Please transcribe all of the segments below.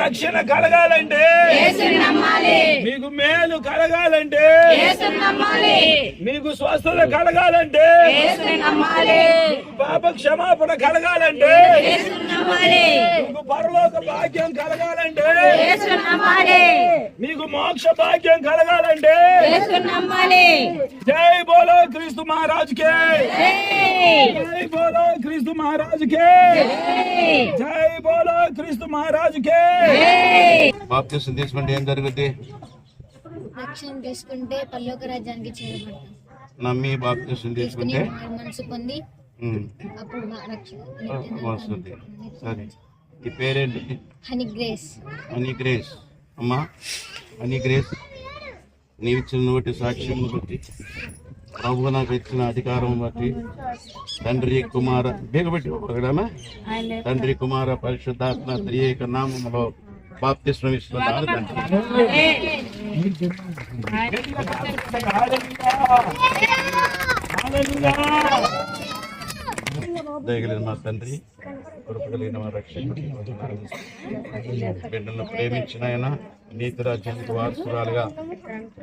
రక్షణ కలగాలంటే మీకు మేలు కలగాలంటే మీకు స్వస్థత కలగాలంటే పాప క్షమాపణ కలగాలంటే మీకు పరలోక భాగ్యం కలగాలంటే మీకు మోక్ష భాగ్యం కలగాలంటే జై బోలో క్రీస్తు మహారాజుకే. జై. జై క్రీస్తు మహారాజుకే. జై బోలో క్రీస్తు మహారాజుకే. బాప్తిసం తీసుకుంటే ఏం జరుగుద్ది? రక్షణ తీసుకుంటే పరలోక రాజ్యానికి చేరబడతాం. నమ్మి బాప్తిసం తీసుకుంటే? మనసు పొంది ఉమ్, అప్పుడు మా రక్షణ వస్తుంది. సరే. ఈ పేరేంటి? Honey Grace. అని గ్రేస్. అమ్మా అని గ్రేస్. నీవిచ్చిన నోటి సాక్ష్యం బట్టి ప్రభు నాకు ఇచ్చిన అధికారం బట్టి తండ్రి కుమార బీగబెట్టి ఒకడమా తండ్రి కుమార పరిశుద్ధాత్మ త్రియేక నామములో బాప్తిస్మ ఇస్తున్నాను తండ్రి దయగలిగిన మా తండ్రి కృప కలిగిన మా రక్షణ బిడ్డలను ప్రేమించిన ఆయన నీతి రాజ్యానికి వారసురాలుగా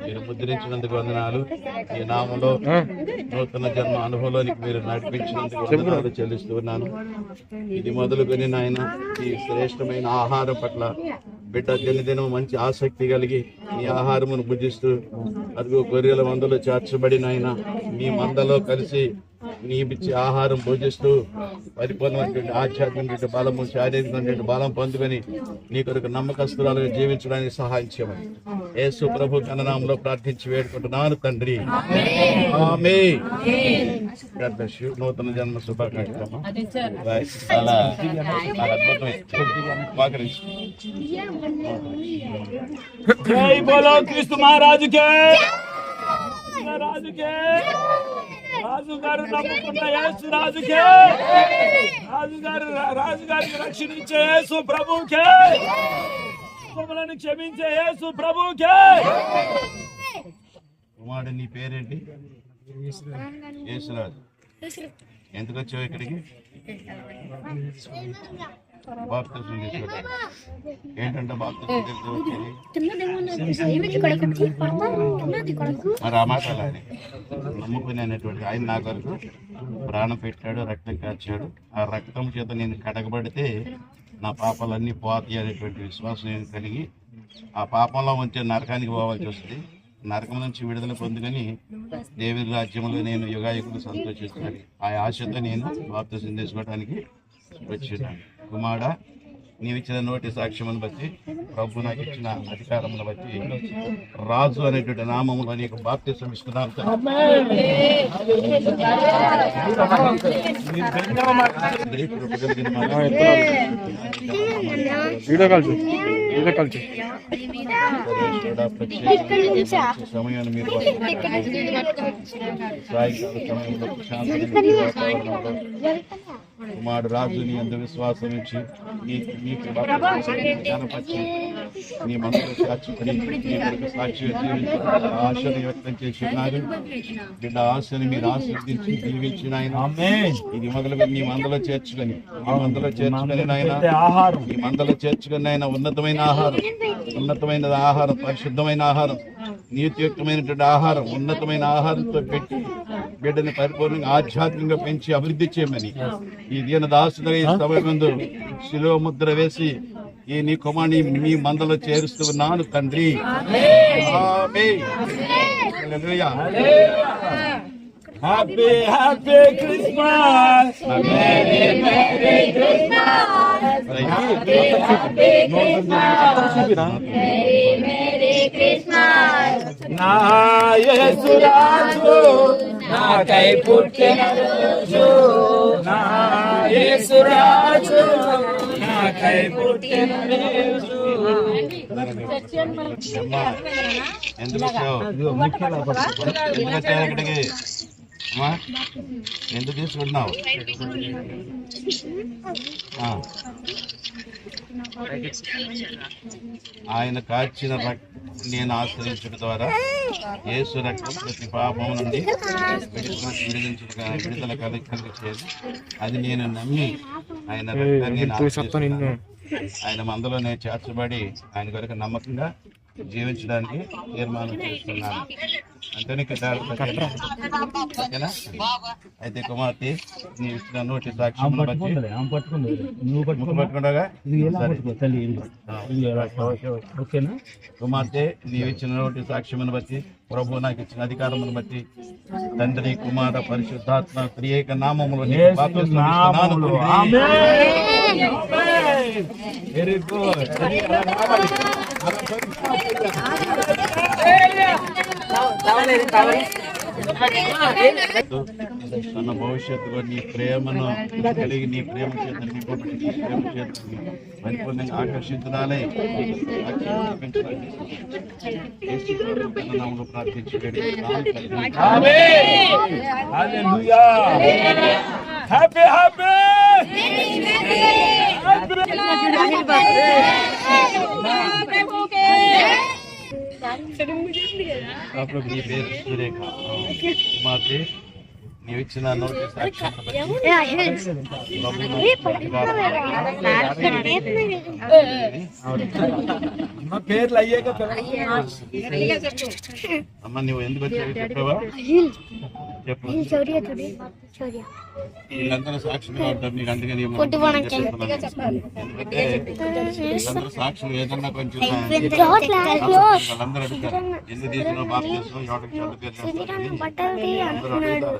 మీరు ముద్రించినందుకు వందనాలు. ఈ నామంలో నూతన జన్మ అనుభవంలోనికి మీరు నడిపించినందుకు వందనాలు చెల్లిస్తూ ఉన్నాను. ఇది మొదలుకొని నాయన ఈ శ్రేష్టమైన ఆహారం పట్ల బిడ్డ దినదినం మంచి ఆసక్తి కలిగి ఈ ఆహారమును భుజిస్తూ అదిగో గొర్రెల మందలో చేర్చబడిన ఆయన మీ మందలో కలిసి నీ ఆహారం భోజిస్తూ పరిపూర్ణమైనటువంటి ఆధ్యాత్మిక బలము శారీరకమైనటువంటి బలం పొందుకొని నీ కొరకు నమ్మకస్తురాలుగా జీవించడానికి సహాయం చేయమని. యేసు ప్రభు కననామంలో ప్రార్థించి వేడుకుంటున్నాను తండ్రి. ఆమె నూతన జన్మ శుభాకాంక్షలు. చాలా జై బోలో క్రీస్తు మహారాజుకే. రాజుకే. రాజు గారు నమ్ముకున్న యేసు రాజుకే. రాజు గారు రాజు గారికి రక్షణించే యేసు ప్రభుకే. పాపములను క్షమించే యేసు ప్రభుకే. కుమారుడు నీ పేరేంటి? యేసురాజు. ఎందుకు వచ్చావు ఇక్కడికి? బాప్తిసం ఏంటంటే బాప్తిసం తీసుకొచ్చేది మరి ఆ మాట అలానే నమ్ముకుని అనేటువంటి ఆయన నా కొరకు ప్రాణం పెట్టాడు రక్తం కాచాడు. ఆ రక్తం చేత నేను కడగబడితే నా పాపాలన్నీ పోతాయి అనేటువంటి విశ్వాసం నేను కలిగి ఆ పాపంలో ఉంచే నరకానికి పోవాల్సి వస్తుంది. నరకం నుంచి విడుదల పొందుకొని దేవుని రాజ్యంలో నేను యుగాయుగులు సంతోషిస్తాను. ఆ ఆశతో నేను వార్త తీసుకోవడానికి వచ్చినాను కుమారా నీవిచ్చిన నోటి సాక్ష్యమును బట్టి ప్రభు నాకు ఇచ్చిన అధికారమును బట్టి రాజు అనేటువంటి నామములో నీకు బాప్తిసం ఇస్తున్నాను సమయాన్ని మీరు సాయంకాల సమయంలో కుమారుడు రాజు నీ అందు విశ్వాసం ఇచ్చి నీ నీ సాక్షిపడి నీ కొరకు సాక్షిగా జీవించి ఆశను వ్యక్తం చేసి ఉన్నారు బిడ్డ ఆశని మీరు ఆశీర్దించి జీవించిన ఆయన ఇది మొదలు నీ మందలో చేర్చుకొని ఈ మందలో చేర్చుకొని నాయన. ఆహారం. ఈ మందలో చేర్చుకుని ఆయన ఉన్నతమైన ఆహారం. ఉన్నతమైన ఆహారం. పరిశుద్ధమైన ఆహారం. నీతియుక్తమైనటువంటి ఆహారం. ఉన్నతమైన ఆహారంతో పెట్టి బిడ్డని పరిపూర్ణంగా ఆధ్యాత్మికంగా పెంచి అభివృద్ధి చేయమని ఈ దీన ఈ సమయం ముందు శిలువ ముద్ర వేసి ఈ నీ కుమార్ని మీ మందలో చేరుస్తూ ఉన్నాను తండ్రి. Happy happy Christmas. నా యేసు రాజు నాకై పుట్టిన రోజు నా నాకై పుట్టిన రోజు ఎందుకు ఎందుకు ఎందుకు తీసుకుంటున్నావు. ఆయన కాచిన రక్తం నేను ఆశ్రయించడం ద్వారా యేసు రక్తం ప్రతి పాపం నుండి విడుదల విడిదించడం విడుదల కలిగి కలిగించేది అది నేను నమ్మి ఆయన రక్తాన్ని నేను. ఆయన మందలోనే చేర్చబడి ఆయన కొరకు నమ్మకంగా జీవించడానికి తీర్మానం చేస్తున్నాను ఓకేనా? అయితే కుమార్తె నీ ఇచ్చిన నోటి సాక్ష్యం కుమార్తె నీవు ఇచ్చినటువంటి సాక్ష్యమును బట్టి ప్రభు నాకు ఇచ్చిన అధికారమును బట్టి తండ్రి కుమార పరిశుద్ధాత్మ త్రియేక నామములో. వెరీ గుడ్ తన భవిష్యత్తులో నీ ప్రేమను కలిగి నీ ప్రేమ చేత నింపబడి నీ ప్రేమ చేత పరిపూర్ణంగా ఆకర్షించడాలే నామములో ప్రార్థించి వేడుకుంటున్నాను తండ్రి. ఆమేన్ హల్లెలూయా హ్యాపీ నీవు ఇచ్చిన నోటి సాక్ష్యాన్ని బట్టి మా పేర్లు. అయ్యాక అమ్మ నువ్వు ఎందుకు వచ్చావు చెప్పావా? చెప్పు. వీళ్ళందరూ సాక్షిగా ఉంటారు నీకు అందుకని ఏమో చెప్తున్నాను. ఎందుకంటే వీళ్ళందరూ సాక్షులు. ఏదన్నా కొంచెం వాళ్ళందరూ అడుగుతారు. ఎందుకు ఎవరికి అందరూ అడుగుతారు.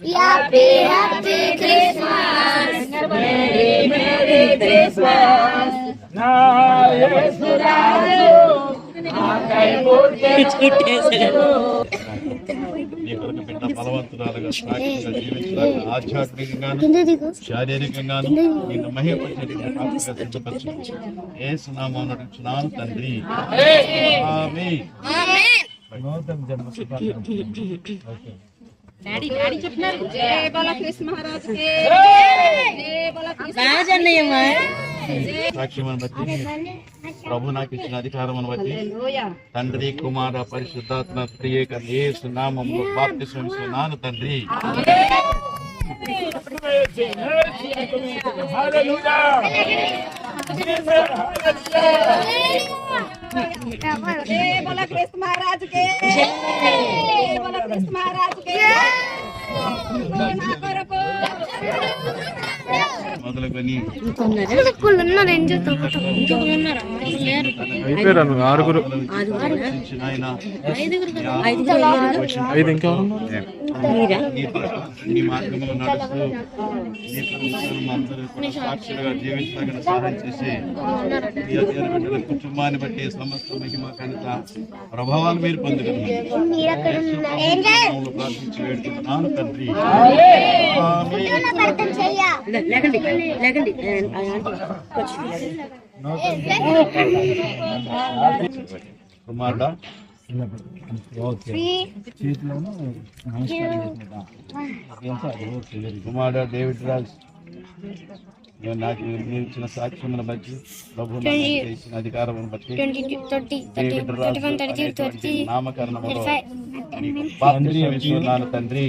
నీ తండ్రి హ్యాపీ హ్యాపీ క్రిస్మస్ నా యేసురాజు నీ కొరకు బిడ్డ బలవంతురాలుగా సాక్షిగా జీవించడానికి ఆధ్యాత్మికంగాను శారీరకంగాను నిన్ను మహిమపరిచేటువంటి సిద్ధపరచు ఏ సునామం నడుచున్నాను తండ్రి డాడీ డాడీ చెప్తున్నారు జయ బాలకృష్ణ మహారాజ్ సాక్ష్యమని బట్టి ప్రభు నాకు ఇచ్చిన అధికారం బట్టి తండ్రి కుమార పరిశుద్ధాత్మ ప్రియేక ఏసు నామంలో బాప్తిసం నాను తండ్రి జయ బాలకృష్ణ మహారాజ్ కే జయ బాలకృష్ణ మహారాజ్ అయిపోయారు ఆరుగురు ఐదు ఇంకా నీ నీ మార్గంలో నడుస్తూ నీ ప్రభుత్వం అందరూ కూడా సాక్షులుగా జీవించడానికి సహాయం చేసి కుటుంబాన్ని బట్టి సమస్త మహిమ కనుక ప్రభావాలు మీరు పొందుతున్నారు ప్రార్థించి వేడుకుంటున్నాను తండ్రి కుమారుడా? గుడ్. కుమారుడు డేవిడ్ రాజ్ నేను నాకు మీరు ఇచ్చిన సాక్ష్యమును బట్టి ప్రభు ఇచ్చిన అధికారమును బట్టి నామకరణములో ఇస్తున్నాను తండ్రి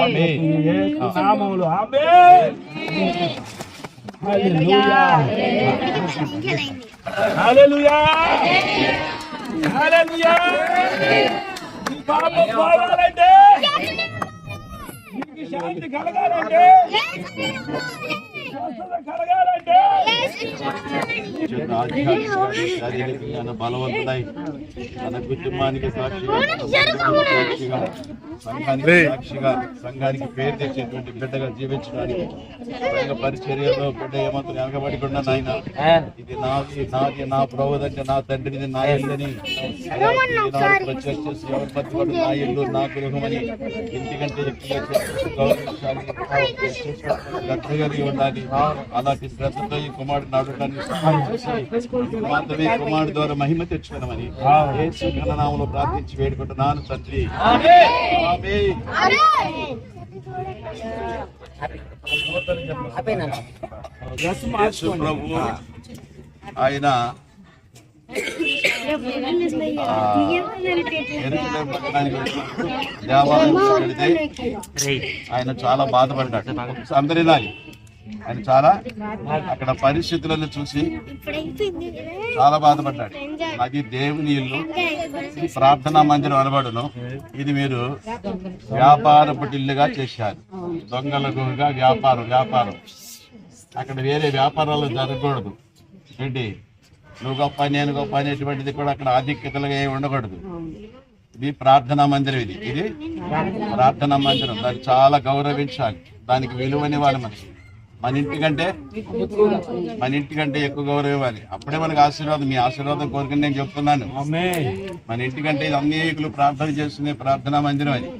ఆమేన్. యేసు నామములో ఆమేన్. హల్లెలూయా. హల్లెలూయా. హల్లెలూయా. నీ పాపం పోవాలంటే శాంతి కలగాలంటే బలవంతుడై తన కుటుంబానికి సాక్షిగా సాక్షిగా సంఘానికి సాక్షిగా సంఘానికి పేరు తెచ్చేటువంటి బిడ్డగా జీవించడానికి సంఘ పరిచర్యలో బిడ్డ ఏమాత్రం వెనకబడకుండా నాయన ఇది నాది నాది నా ప్రవదంటే నా తండ్రిది నా ఇల్లని ప్రత్యేక చేసి ఎవరి పట్టుబడి నా ఇల్లు నా గృహమని ఇంటికంటే గౌరవించాలి కలిగి ఉండాలి అలాంటి శ్రద్ధతో ఈ కుమారుడు చేసి మాత్రమే కుమారుడు ద్వారా మహిమ తెచ్చుకున్నామని ఘననామంలో ప్రార్థించి వేడుకుంటున్నాను తండ్రి. ప్రభు ఆయన వెళితే ఆయన చాలా బాధపడ్డాడు. అందరి వినాలి ఆయన చాలా అక్కడ పరిస్థితులను చూసి చాలా బాధపడ్డాడు. అది దేవుని ఇల్లు ప్రార్థనా మందిరం అనబడును ఇది మీరు వ్యాపారపు ఇల్లుగా చేశారు. దొంగల గుహగా వ్యాపారం వ్యాపారం. అక్కడ వేరే వ్యాపారాలు జరగకూడదు. ఏంటి? నువ్వు గొప్ప నేను గొప్ప అనేటువంటిది కూడా అక్కడ ఆధిక్యతలుగా ఏమి ఉండకూడదు. ఇది ప్రార్థనా మందిరం ఇది. ఇది ప్రార్థనా మందిరం. దాన్ని చాలా గౌరవించాలి. దానికి విలువనివ్వాలి మనకి మన ఇంటి కంటే మన ఇంటి కంటే ఎక్కువ గౌరవం ఇవ్వాలి అప్పుడే మనకు ఆశీర్వాదం. మీ ఆశీర్వాదం కోరుకుని నేను చెప్తున్నాను. మన ఇంటి కంటే ఇది అనేకులు ప్రార్థన చేస్తున్న ప్రార్థనా మందిరం అది.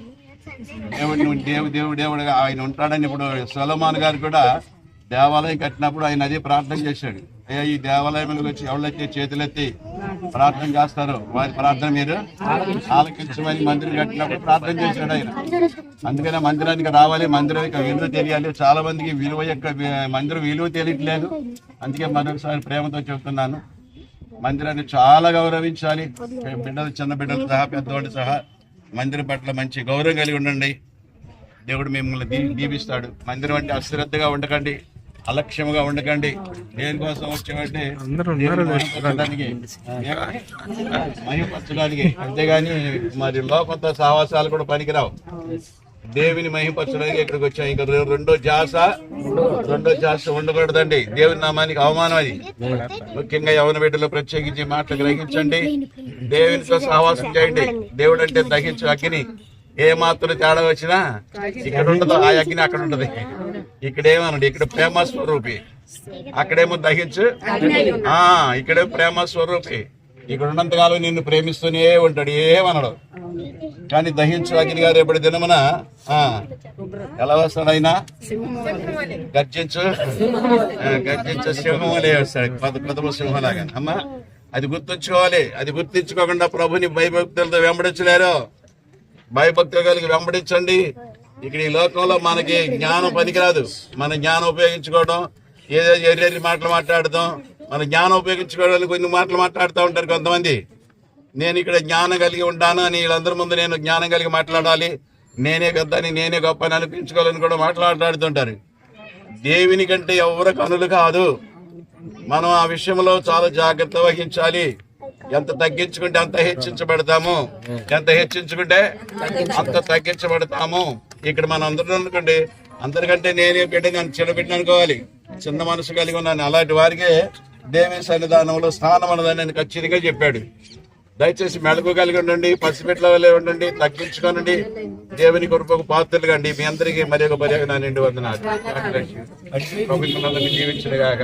దేవుడు నువ్వు దేవు దేవుడు దేవుడుగా ఆయన ఉంటాడని ఇప్పుడు సొలమాన్ గారు కూడా దేవాలయం కట్టినప్పుడు ఆయన అదే ప్రార్థన చేశాడు. అయ్యా ఈ దేవాలయంలోకి వచ్చి ఎవరైతే చేతులెత్తి ప్రార్థన చేస్తారు. వారి ప్రార్థన మీరు ఆలకించమని మందిరం కట్టినప్పుడు ప్రార్థన చేశాడు ఆయన. అందుకనే మందిరానికి రావాలి. మందిరం యొక్క విలువ తెలియాలి. చాలా మందికి విలువ యొక్క మందిరం విలువ తెలియట్లేదు. అందుకే మరొకసారి ప్రేమతో చెప్తున్నాను. మందిరాన్ని చాలా గౌరవించాలి. బిడ్డలు చిన్న బిడ్డలు సహా పెద్దవాళ్ళు సహా మందిరం పట్ల మంచి గౌరవం కలిగి ఉండండి. దేవుడు మిమ్మల్ని దీ దీవిస్తాడు. మందిరం అంటే అశ్రద్ధగా ఉండకండి. అలక్ష్యముగా ఉండకండి. దేనికోసం వచ్చామంటే మహిమపరచడానికి. అంతేగాని మరి లోకంతో సహవాసాలు కూడా పనికిరావు. దేవుని మహిమపరచడానికి ఇక్కడికి వచ్చాం? ఇంకా రెండో జాస రెండో జాస ఉండకూడదండి. దేవుని నామానికి అవమానం అది. ముఖ్యంగా యవన బిడ్డలు ప్రత్యేకించి మాటలు గ్రహించండి. దేవునితో సహవాసం చేయండి. దేవుడు అంటే దహించు అగ్ని. ఏ మాత్రం తేడా వచ్చినా ఇక్కడ ఉండదు ఆ అగ్ని అక్కడ ఉండదు ఇక్కడేమనండి ఇక్కడ ప్రేమ స్వరూపి. అక్కడేమో దహించు. ఆ ఇక్కడే ప్రేమ స్వరూపి. ఇక్కడ ఉన్నంతకాలం నిన్ను ప్రేమిస్తూనే ఉంటాడు ఏమనడు. కానీ దహించు అగ్ని గారు ఎప్పుడు దినమున ఆ, ఎలా వస్తాడు ఆయన? గర్జించు. సింహం గర్జించు సింహంలే వస్తాడు. ప్రథమ పదమ అమ్మా అది గుర్తుంచుకోవాలి. అది గుర్తించుకోకుండా ప్రభుని భయభక్తులతో వెంబడించలేరు. భయభక్తులు కలిగి వెంబడించండి. ఇక్కడ ఈ లోకంలో మనకి జ్ఞానం పనికిరాదు. మన జ్ఞానం ఉపయోగించుకోవడం ఏదో ఎర్రెర్రి మాటలు మాట్లాడటం మన జ్ఞానం ఉపయోగించుకోవడానికి కొన్ని మాటలు మాట్లాడుతూ ఉంటారు కొంతమంది. నేను ఇక్కడ జ్ఞానం కలిగి ఉంటాను అని వీళ్ళందరి ముందు నేను జ్ఞానం కలిగి మాట్లాడాలి. నేనే పెద్దని నేనే గొప్ప అని అనిపించుకోవాలని కూడా మాట్లాడుతుంటారు. దేవుని కంటే ఎవరు కనులు కాదు. మనం ఆ విషయంలో చాలా జాగ్రత్త వహించాలి. ఎంత తగ్గించుకుంటే అంత హెచ్చించబడతాము? ఎంత హెచ్చించుకుంటే అంత తగ్గించబడతాము? ఇక్కడ మనం అందరం అనుకోండి అందరికంటే నేనే బిడ్డ నన్ను చిన్న బిడ్డ అనుకోవాలి. చిన్న మనసు కలిగి ఉన్నాను. అలాంటి వారికే దేవి సన్నిధానంలో స్థానం అన్నదని నేను ఖచ్చితంగా చెప్పాడు. దయచేసి మెలకు కలిగి ఉండండి పసిపెట్ల వల్లే ఉండండి తగ్గించుకోనండి. దేవుని కొరకు పాత్రలు కండి. మీ అందరికీ మరి ఒక పర్యాగ నా నిండి వందనాలు. గాక